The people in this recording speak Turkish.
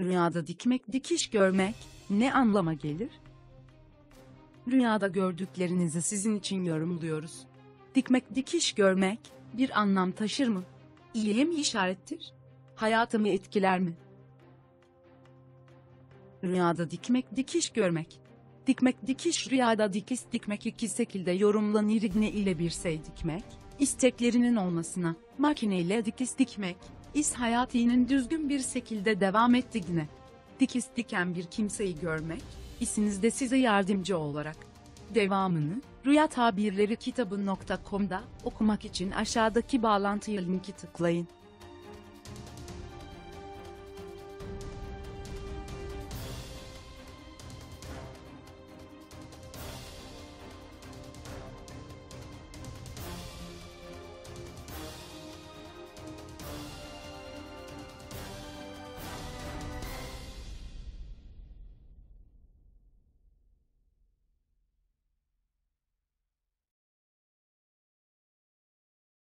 Rüyada dikmek dikiş görmek ne anlama gelir? Rüyada gördüklerinizi sizin için yorumluyoruz. Dikmek dikiş görmek bir anlam taşır mı? İyiye mi işarettir? Hayatımı etkiler mi? Rüyada dikmek dikiş görmek. Dikmek dikiş rüyada dikiş dikmek iki şekilde yorumlanır igne ile bir şey dikmek, isteklerinin olmasına, makineyle dikiş dikmek, is hayatının düzgün bir şekilde devam ettiğine. Dikiş diken bir kimseyi görmek, isinizde size yardımcı olarak. Devamını, Rüya Tabirleri kitabı.com'da okumak için aşağıdaki bağlantıya linki tıklayın.